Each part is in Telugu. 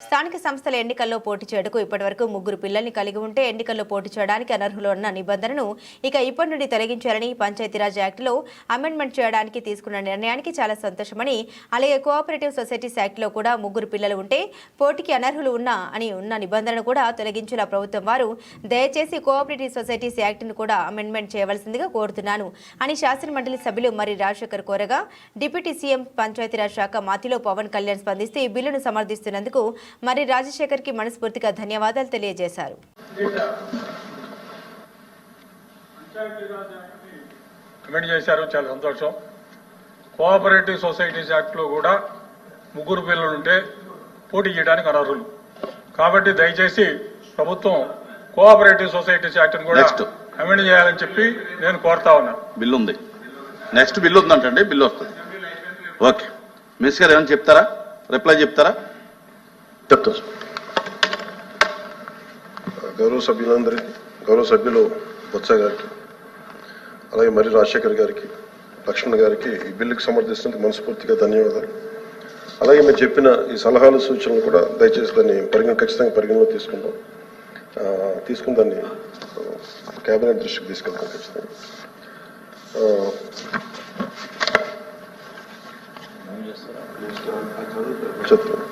స్థానిక సంస్థల ఎన్నికల్లో పోటీ చేయడకు ఇప్పటివరకు ముగ్గురు పిల్లల్ని కలిగి ఉంటే ఎన్నికల్లో పోటీ చేయడానికి అనర్హులు ఉన్న నిబంధనను ఇక ఇప్పటి నుండి తొలగించాలని పంచాయతీరాజ్ యాక్టులో అమెండ్మెంట్ చేయడానికి తీసుకున్న నిర్ణయానికి చాలా సంతోషమని అలాగే కోఆపరేటివ్ సొసైటీస్ యాక్ట్లో కూడా ముగ్గురు పిల్లలు ఉంటే పోటీకి అనర్హులు ఉన్నా అని ఉన్న నిబంధనను కూడా తొలగించేలా ప్రభుత్వం వారు దయచేసి కోఆపరేటివ్ సొసైటీస్ యాక్ట్ను కూడా అమెండ్మెంట్ చేయవలసిందిగా కోరుతున్నాను అని శాసనమండలి సభ్యులు మరి రాజశేఖర్ కోరగా డిప్యూటీ సీఎం పంచాయతీరాజ్ శాఖ మాతిలో పవన్ కళ్యాణ్ స్పందిస్తూ ఈ బిల్లును సమర్థిస్తున్నందుకు మరి రాజశేఖర్కి మనస్ఫూర్తిగా ధన్యవాదాలు తెలియజేశారు. కమెంట్ చేశారు చాలా సంతోషం. కోఆపరేటివ్ సొసైటీస్ యాక్ట్లో కూడా ముగ్గురు పిల్లలు ఉంటే పోటీ చేయడానికి అనర్హులు. కాబట్టి దయచేసి ప్రభుత్వం కోఆపరేటివ్ సొసైటీస్ యాక్ట్ కూడా. అమెండ్ చేయాలని చెప్పి నేను కోరుతా ఉన్నాను బిల్లు ఉంది. నెక్స్ట్ బిల్లు ఉందంటండి బిల్లు వస్తుంది. ఓకే మిస్ గారు ఏమైనా చెప్తారా? రిప్లై చెప్తారా? చెప్తాను గౌరవ సభ్యులందరికీ గౌరవ సభ్యులు బొత్స గారికి అలాగే మరి రాజశేఖర్ గారికి లక్ష్మణ్ గారికి ఈ బిల్లుకి సమర్థిస్తున్నందుకు మనస్ఫూర్తిగా ధన్యవాదాలు. అలాగే మీరు చెప్పిన ఈ సలహాలు సూచనలు కూడా దయచేసి దాన్ని పరిగణ ఖచ్చితంగా పరిగణలో తీసుకుంటాం తీసుకుని దాన్ని కేబినెట్ దృష్టికి తీసుకెళ్తాం ఖచ్చితంగా. చెప్తాను.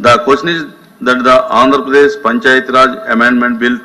The question is that the Andhra Pradesh Panchayat Raj Amendment Bill